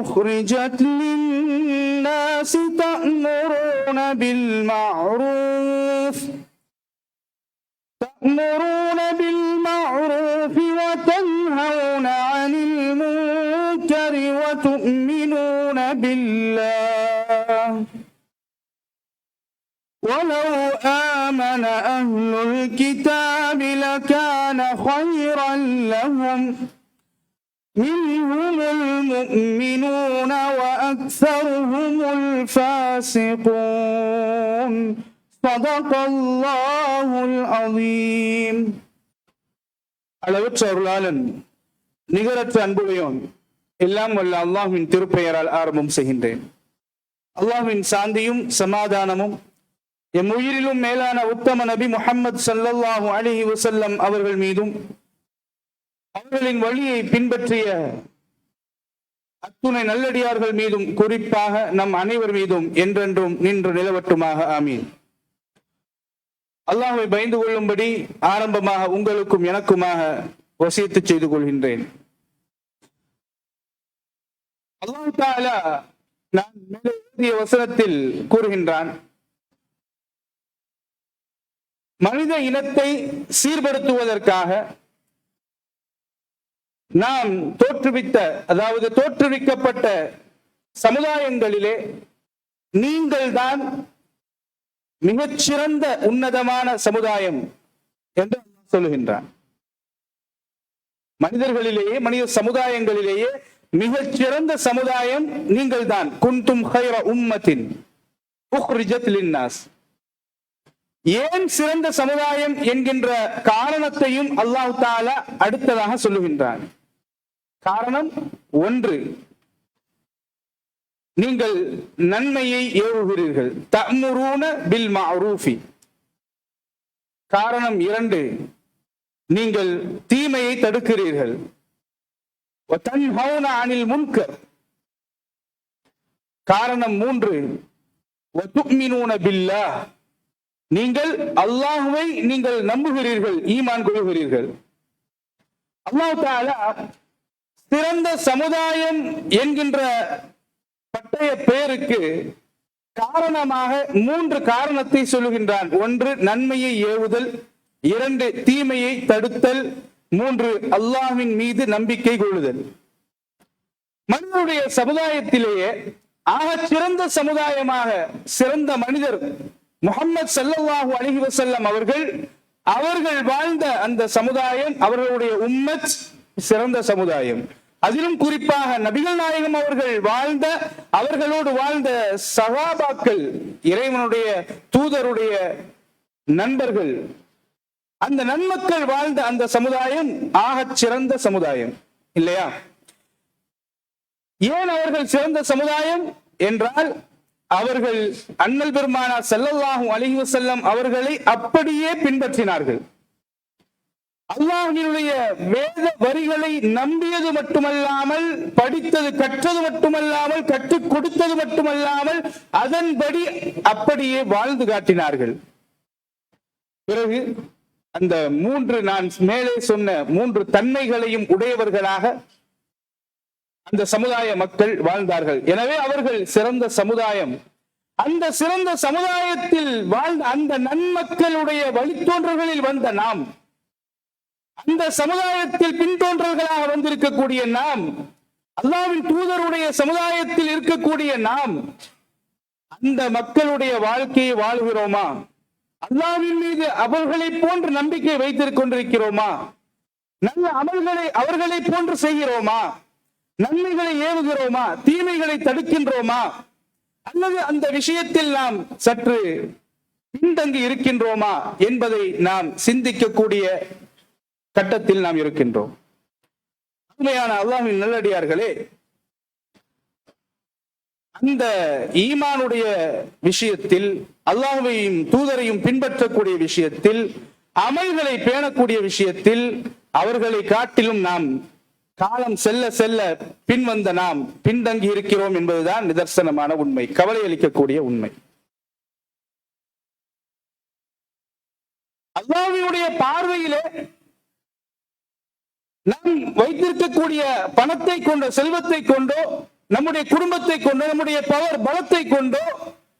أخرجت للناس تأمرون بالمعروف. تأمرون بالمعروف وتنهون عن المنكر وتؤمنون بالله. ولو آمن أهل الكتاب لكان خيرا لهم. منهم المؤمنون وأكثرهم الفاسقون صدق الله العظيم அளவற்ற அருளாளன் நிகரற்ற அன்புடையோன் எல்லாம் வல்ல அல்லாஹ்வின் திருப்பெயரால் ஆரம்பம் செய்கின்றேன் அல்லாஹ்வின் சாந்தியும் சமாதானமும் எம் உயிரிலும் மேலான உத்தம நபி முஹம்மது ஸல்லல்லாஹு அலைஹி வஸல்லம் அவர்கள் மீதும் அவர்களின் வழியை பின்பற்றிய அத்துணை நல்லடியார்கள் மீதும் குறிப்பாக நம் அனைவர் மீதும் என்றென்றும் நின்று நிலவட்டுமாக. ஆமீன். அல்லாஹை பயந்து கொள்ளும்படி ஆரம்பமாக உங்களுக்கும் எனக்குமாக வசியத்து செய்து கொள்கின்றேன். அல்லாஹ் தாலா நான் எழுதிய வசனத்தில் கூறுகின்றான் மனித இனத்தை சீர்படுத்துவதற்காக நாம் தோற்றுவித்த அதாவது தோற்றுவிக்கப்பட்ட சமுதாயங்களிலே நீங்கள் தான் மிகச்சிறந்த உன்னதமான சமுதாயம் என்று சொல்லுகின்றான். மனிதர்களிலேயே மனித சமுதாயங்களிலேயே மிகச்சிறந்த சமுதாயம் நீங்கள் தான் குந்தும் ஹைர உம்மத்தின் லின்னாஸ். ஏன் சிறந்த சமுதாயம் என்கின்ற காரணத்தையும் அல்லாஹ் தாலா அடுத்ததாக சொல்லுகின்றான். காரணம் ஒன்று. நீங்கள் நன்மையை ஏவுகிறீர்கள். தமுரூன பில் மாரூஃபி. காரணம் இரண்டு. நீங்கள் தீமையை தடுக்கிறீர்கள். தன்ஹவுன அனில் முன்கர். காரணம் மூன்று. வதுமினூன நீங்கள் அல்லாஹுவை நீங்கள் நம்புகிறீர்கள் ஈமான் கொள்கிறீர்கள். அல்லாஹ் சிறந்த சமுதாயம் என்கின்ற பட்டய பெயருக்கு காரணமாக மூன்று காரணத்தை சொல்லுகின்றான். ஒன்று நன்மையை ஏவுதல். இரண்டு தீமையை தடுத்தல். மூன்று அல்லாஹின் மீது நம்பிக்கை கொள்ளுதல். மனிதனுடைய சமுதாயத்திலேயே ஆக சிறந்த சமுதாயமாக சிறந்த மனிதர் முகமது சல்லல்லாஹு அலைஹி வசல்லம் அவர்கள் அவர்கள் வாழ்ந்த அந்த சமுதாயம் அவர்களுடைய உம்மத் சிறந்த சமுதாயம். அதிலும் குறிப்பாக நபிகள் நாயகம் அவர்கள் வாழ்ந்த அவர்களோடு வாழ்ந்த சகாபாக்கள் இறைவனுடைய தூதருடைய நண்பர்கள். அந்த நன்மக்கள் வாழ்ந்த அந்த சமுதாயம் ஆகச் சிறந்த சமுதாயம் இல்லையா? ஏன் அவர்கள் சிறந்த சமுதாயம் என்றால் அவர்கள் அண்ணல் பெருமானார் செல்லல்லாகும் அலைஹி செல்லம் அவர்களை அப்படியே பின்பற்றினார்கள். அல்லாஹினுடைய வேத வரிகளை நம்பியது மட்டுமல்லாமல் படித்தது கற்றது மட்டுமல்லாமல் கற்றுக் கொடுத்தது மட்டுமல்லாமல் அதன்படி அப்படியே வாழ்ந்து காட்டினார்கள். பிறகு அந்த மூன்று நான் மேலே சொன்ன மூன்று தன்மைகளையும் உடையவர்களாக அந்த சமுதாய மக்கள் வாழ்ந்தார்கள். எனவே அவர்கள் சிறந்த சமுதாயம். அந்த சிறந்த சமுதாயத்தில் வாழ்ந்த அந்த நன்மக்களுடைய வழித்தோன்றல்களில் வந்த நாம். அந்த சமுதாயத்தில் பின்தோன்றல்களாக வந்திருக்கக்கூடிய நாம் அல்லாவின் தூதருடைய சமுதாயத்தில் இருக்கக்கூடிய நாம் அந்த மக்களுடைய வாழ்க்கையை வாழ்கிறோமா? அல்லாவின் மீது அவர்களை போன்று நம்பிக்கை வைத்துக் கொண்டிருக்கிறோமா? நல்ல அமல்களை அவர்களை போன்று செய்கிறோமா? நன்மைகளை ஏவுகிறோமா? தீமைகளை தடுக்கின்றோமா? அல்லது அந்த விஷயத்தில் நாம் சற்று பின்தங்கி இருக்கின்றோமா என்பதை நாம் சிந்திக்கக்கூடிய கட்டத்தில் நாம் இருக்கின்றோம். உண்மையான அல்லாஹின் நல்லடியார்களே அந்த ஈமானுடைய விஷயத்தில் அல்லாஹ்வையும் தூதரையும் பின்பற்றக்கூடிய விஷயத்தில் அமல்களை பேணக்கூடிய விஷயத்தில் அவர்களை காட்டிலும் நாம் காலம் செல்ல செல்ல பின்வந்த நாம் பின்தங்கி இருக்கிறோம் என்பதுதான் நிதர்சனமான உண்மை. கவலை அளிக்கக்கூடிய உண்மை. அல்லாஹ்வினுடைய பார்வையிலே நாம் வைத்திருக்கக்கூடிய பணத்தை கொண்டோ செல்வத்தை கொண்டோ நம்முடைய குடும்பத்தை கொண்டோ நம்முடைய பவர் பலத்தை கொண்டோ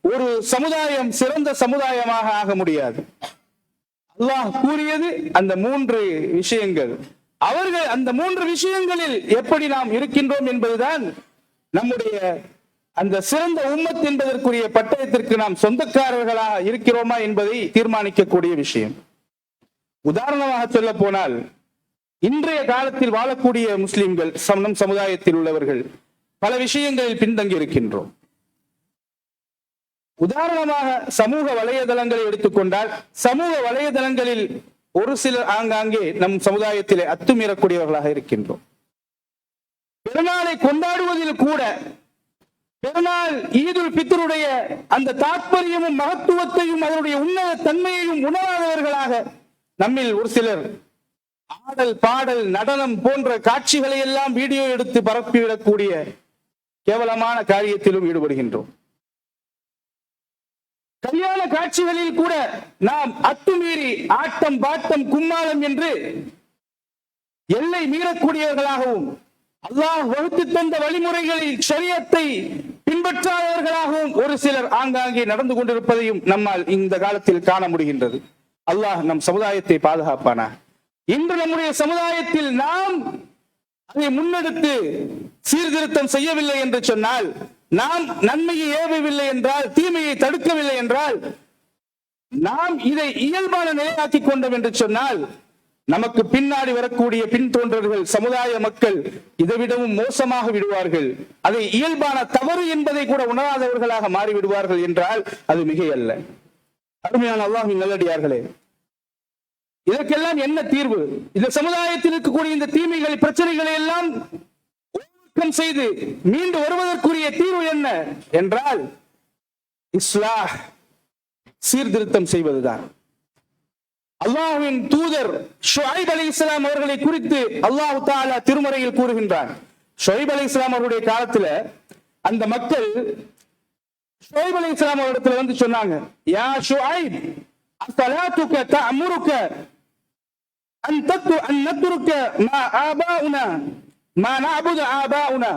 ஒரு சமுதாயம் சிறந்த சமுதாயமாக ஆக முடியாது. அல்லாஹ் கூறியது அந்த மூன்று விஷயங்கள். அவர்கள் அந்த மூன்று விஷயங்களில் எப்படி நாம் இருக்கின்றோம் என்பதுதான் நம்முடைய அந்த சிறந்த உம்மத் என்பதற்குரிய பட்டயத்திற்கு நாம் சொந்தக்காரர்களாக இருக்கிறோமா என்பதை தீர்மானிக்கக்கூடிய விஷயம். உதாரணமாக சொல்ல போனால் இன்றைய காலத்தில் வாழக்கூடிய முஸ்லிம்கள் சம்- நம் சமுதாயத்தில் உள்ளவர்கள் பல விஷயங்களில் பின்தங்கி இருக்கின்றோம் உதாரணமாக சமூக வலையதளங்களை எடுத்துக்கொண்டால் சமூக வலையதளங்களில் ஒரு சிலர் ஆங்காங்கே நம் சமுதாயத்திலே அத்துமீறக்கூடியவர்களாக இருக்கின்றோம். பெருநாளை கொண்டாடுவதில் கூட பெருநாள் ஈதுல் பித்தருடைய அந்த தாற்பயமும் மகத்துவத்தையும் அதனுடைய உன்னத தன்மையையும் உணராதவர்களாக நம்மில் ஒரு சிலர் ஆடல் பாடல் நடனம் போன்ற காட்சிகளை எல்லாம் வீடியோ எடுத்து பரப்பிவிடக்கூடிய கேவலமான காரியத்திலும் ஈடுபடுகின்றோம். கல்யாண காட்சிகளில் கூட நாம் அத்துமீறி ஆட்டம் பாட்டம் கும்மாளம் என்று எல்லை மீறக்கூடியவர்களாகவும் அல்லாஹ் வகுத்து தந்த வழிமுறைகளில் சரியத்தை பின்பற்றாதவர்களாகவும் ஒரு சிலர் ஆங்காங்கே நடந்து கொண்டிருப்பதையும் நம்மால் இந்த காலத்தில் காண முடிகின்றது. அல்லாஹ் நம் சமுதாயத்தை பாதுகாப்பானா இன்று நம்முடைய சமுதாயத்தில் நாம் அதை முன்னெடுத்து சீர்திருத்தம் செய்யவில்லை என்று சொன்னால் நாம் நன்மையை ஏவவில்லை என்றால் தீமையை தடுக்கவில்லை என்றால் நாம் இதை இயல்பான நிலையாக்கி கொண்டோம் என்று சொன்னால் நமக்கு பின்னாடி வரக்கூடிய பின்தோன்றர்கள் சமுதாய மக்கள் இதை விடவும் மோசமாக விடுவார்கள். அதை இயல்பான தவறு என்பதை கூட உணராதவர்களாக மாறிவிடுவார்கள் என்றால் அது மிகையல்ல. அருமையான அல்லாஹின் நல்லடியார்களே இதற்கெல்லாம் என்ன தீர்வு? இந்த சமுதாயத்தில் இருக்கக்கூடிய இந்த தீமைகளை பிரச்சனைகளை எல்லாம் செய்து மீண்டு வருவதற்குரிய தீர்வு என்ன என்றால் இஸ்லா சீர்திருத்தம் செய்வதுதான். அல்லாஹ்வின் தூதர் ஷுஐப் அலி இஸ்லாம் அவர்களை குறித்து அல்லாஹ் தாலா திருமறையில் கூறுகின்றார். ஷுஐப் அலி இஸ்லாம் அவருடைய காலத்துல அந்த மக்கள் ஷுஐப் அலி இஸ்லாம் அவரிடத்துல வந்து சொன்னாங்க யா ஷுஐப் அஸ்ஸலாத்துக தஅமுருக أن أن نترك ما மா ما மா آباؤنا.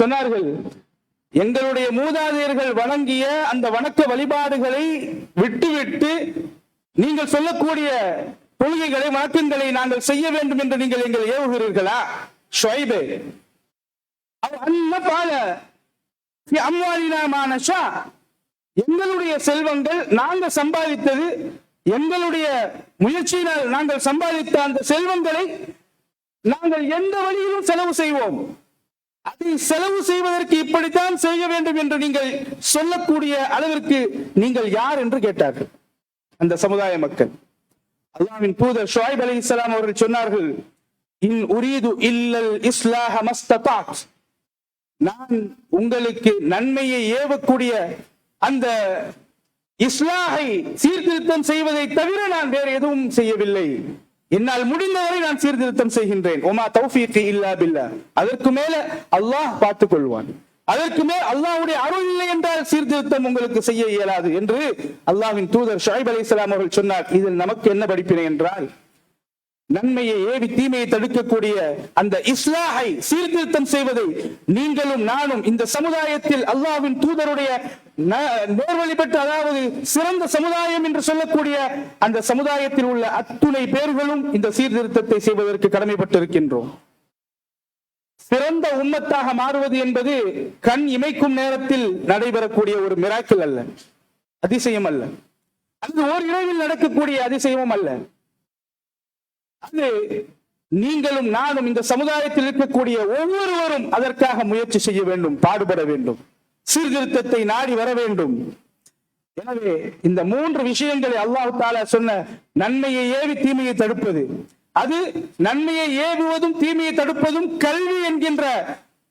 சொன்னார்கள் எங்களுடைய மூதாதையர்கள் வணங்கிய அந்த வணக்க வழிபாடுகளை விட்டுவிட்டு நீங்கள் சொல்லக்கூடிய கொள்கைகளை வணக்கங்களை நாங்கள் செய்ய வேண்டும் என்று நீங்கள் எங்களை ஏவுகிறீர்களா? ஷொய்பே அவ் அன்னபால எங்களுடைய செல்வங்கள் நாங்கள் சம்பாதித்தது எங்களுடைய முயற்சியினால் நாங்கள் சம்பாதித்த அந்த செல்வங்களை நாங்கள் எந்த வழியிலும் செலவு செய்வோம். அதை செலவு செய்வதற்கு இப்படித்தான் செய்ய வேண்டும் என்று நீங்கள் சொல்லக்கூடிய அளவிற்கு நீங்கள் யார் என்று கேட்டார்கள். அந்த சமுதாய மக்கள். அல்லாவின் தூதர் ஷாயிப் அலி இஸ்லாம் அவர்கள் சொன்னார்கள் இன் உரீது இல்லல் இஸ்லாஹ மஸ்ததாத். நான் உங்களுக்கு நன்மையை ஏவக்கூடிய அந்த இஸ்லாஹை சீர்திருத்தம் செய்வதை தவிர நான் வேற எதுவும் செய்யவில்லை. என்னால் முடிந்தவரை நான் சீர்திருத்தம் செய்கின்றேன். ஒமா தௌஃபீக்கு இல்லா பில்லா. அதற்கு மேல அல்லாஹ் பார்த்துக் கொள்வான் அதற்கு மேல் அல்லாஹ்வுடைய அருள் இல்லை என்றால் சீர்திருத்தம் உங்களுக்கு செய்ய இயலாது என்று அல்லாஹின் தூதர் ஷாஹிப் அலி இஸ்லாம் அவர்கள் சொன்னார். இதில் நமக்கு என்ன படிப்பினை என்றால் நன்மையை ஏவி தீமையை தடுக்கக்கூடிய அந்த இஸ்லாஹை சீர்திருத்தம் செய்வதை நீங்களும் நானும் இந்த சமுதாயத்தில் அல்லாஹ்வின் தூதருடைய ந- நேர்வழி பெற்ற அதாவது சிறந்த சமுதாயம் என்று சொல்லக்கூடிய அந்த சமுதாயத்தில் உள்ள அத்துணை பேர்களும் இந்த சீர்திருத்தத்தை செய்வதற்கு கடமைப்பட்டிருக்கின்றோம். சிறந்த உம்மத்தாக மாறுவது என்பது கண் இமைக்கும் நேரத்தில் நடைபெறக்கூடிய ஒரு மிராக்கிள் அல்ல. அதிசயம் அல்ல. அது ஓர் இரவில் நடக்கக்கூடிய அதிசயமும் அல்ல. அது நீங்களும் நானும் இந்த சமுதாயத்தில் இருக்கக்கூடிய ஒவ்வொருவரும் அதற்காக முயற்சி செய்ய வேண்டும் பாடுபட வேண்டும் சீர்திருத்தத்தை நாடி வர வேண்டும். எனவே இந்த மூன்று விஷயங்களை அல்லாஹு தாலா சொன்ன நன்மையை ஏவி தீமையை தடுப்பது அது நன்மையை ஏவுவதும் தீமையை தடுப்பதும் கல்வி என்கின்ற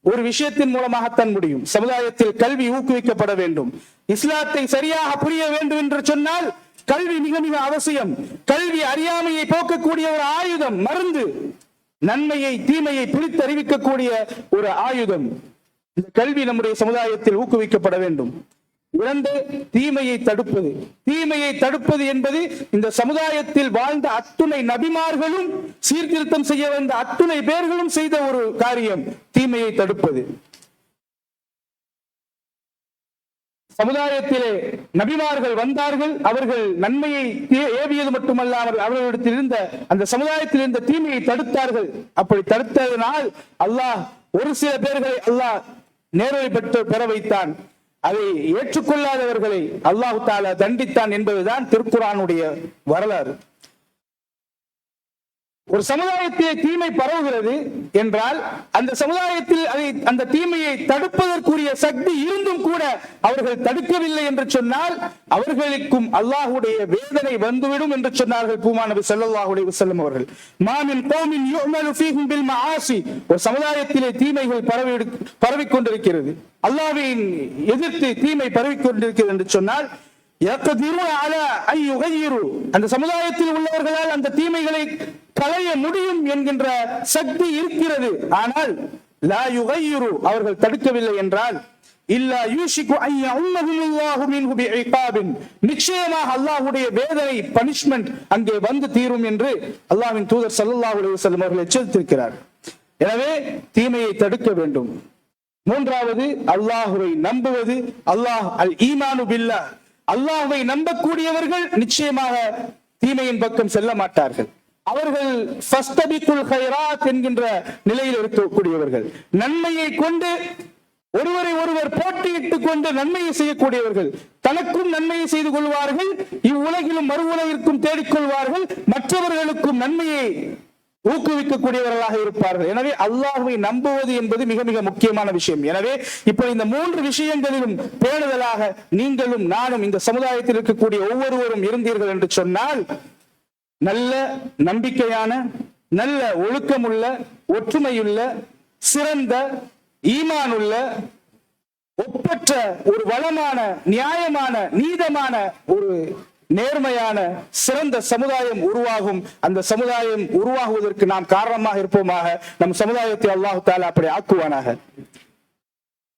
ஒரு விஷயத்தின் மூலமாகத்தான் முடியும். சமுதாயத்தில் கல்வி ஊக்குவிக்கப்பட வேண்டும். இஸ்லாத்தை சரியாக புரிய வேண்டும் என்று சொன்னால் கல்வி மிக மிக அவசியம். கல்வி அறியாமையை போக்கக்கூடிய ஒரு ஆயுதம் மருந்து. நன்மையை தீமையை பிரித்தறிவிக்கக்கூடிய ஒரு ஆயுதம். இந்த கல்வி நம்முடைய சமுதாயத்தில் ஊக்குவிக்கப்பட வேண்டும். இரண்டு தீமையை தடுப்பது. தீமையை தடுப்பது என்பது இந்த சமுதாயத்தில் வாழ்ந்த அத்துணை நபிமார்களும் சீர்திருத்தம் செய்ய வந்த அத்துணை பேர்களும் செய்த ஒரு காரியம். தீமையை தடுப்பது. சமுதாயத்திலே நபிமார்கள் வந்தார்கள் அவர்கள் நன்மையை ஏவியது மட்டுமல்லாமல் அவர்களிடத்தில் இருந்த அந்த சமுதாயத்தில் இருந்த தீமையை தடுத்தார்கள். அப்படி தடுத்ததனால் அல்லாஹ் ஒரு சில பேர்களை அல்லாஹ் நேரடி பெற்று பெற வைத்தான். அதை ஏற்றுக்கொள்ளாதவர்களை அல்லாஹு தாலா தண்டித்தான் என்பதுதான் திருக்குறானுடைய வரலாறு. ஒரு சமுதாயத்திலே தீமை பரவுகிறது என்றால் அந்த சமுதாயத்தில் அதை அந்த தீமையை தடுப்பதற்குரிய சக்தி இருந்தும் கூட அவர்கள் தடுக்கவில்லை என்று சொன்னால் அவர்களுக்கும் அல்லாஹ்வுடைய வேதனை வந்துவிடும் என்று சொன்னார்கள் பூமா நபி செல்லும் அவர்கள். மாமின் கோமின் ஒரு சமுதாயத்திலே தீமைகள் பரவி பரவிக் கொண்டிருக்கிறது. அல்லாஹ்வின் எதிர்த்து தீமை பரவிக் கொண்டிருக்கிறது என்று சொன்னால் அந்த சமுதாயத்தில் உள்ளவர்களால் அந்த தீமைகளை களைய முடியும் என்கின்ற சக்தி இருக்கிறது. ஆனால் லா யுகையுரு அவர்கள் தடுக்கவில்லை என்றால் இல்லா யூஷிக்கு ஐயா நிச்சயமாக அல்லாஹுடைய வேதனை பனிஷ்மெண்ட் அங்கே வந்து தீரும் என்று அல்லாவின் தூதர் சல்லாஹ் அலுவலம் அவர்கள் எச்சரித்திருக்கிறார். எனவே தீமையை தடுக்க வேண்டும். மூன்றாவது அல்லாஹுவை நம்புவது அல்லாஹ் அல் ஈமானு பில்லா அல்லாஹை நம்பக்கூடியவர்கள் நிச்சயமாக தீமையின் பக்கம் செல்ல மாட்டார்கள். அவர்கள் என்கின்ற நிலையில் இருக்கக்கூடியவர்கள். நன்மையை கொண்டு ஒருவரை ஒருவர் போட்டியிட்டுக் கொண்டு நன்மையை செய்யக்கூடியவர்கள். தனக்கும் நன்மையை செய்து கொள்வார்கள் இவ்வுலகிலும் மறு உலகிற்கும் தேடிக்கொள்வார்கள் மற்றவர்களுக்கும் நன்மையை ஊக்குவிக்கக்கூடியவர்களாக இருப்பார்கள். எனவே அல்லாஹுவை நம்புவது என்பது மிக மிக முக்கியமான விஷயம். எனவே இப்ப இந்த மூன்று விஷயங்களிலும் பேணுதலாக நீங்களும் நானும் இந்த சமுதாயத்தில் இருக்கக்கூடிய ஒவ்வொருவரும் இருந்தீர்கள் என்று சொன்னால் நல்ல நம்பிக்கையான நல்ல ஒழுக்கமுள்ள ஒற்றுமையுள்ள சிறந்த ஈமானுள்ள ஒப்பற்ற ஒரு வளமான நியாயமான நீதமான ஒரு நேர்மையான சிறந்த சமுதாயம் உருவாகும். அந்த சமுதாயம் உருவாகுவதற்கு நாம் காரணமாக இருப்போமாக. நம் சமுதாயத்தை அல்லாஹு தாலா அப்படி ஆக்குவானாக.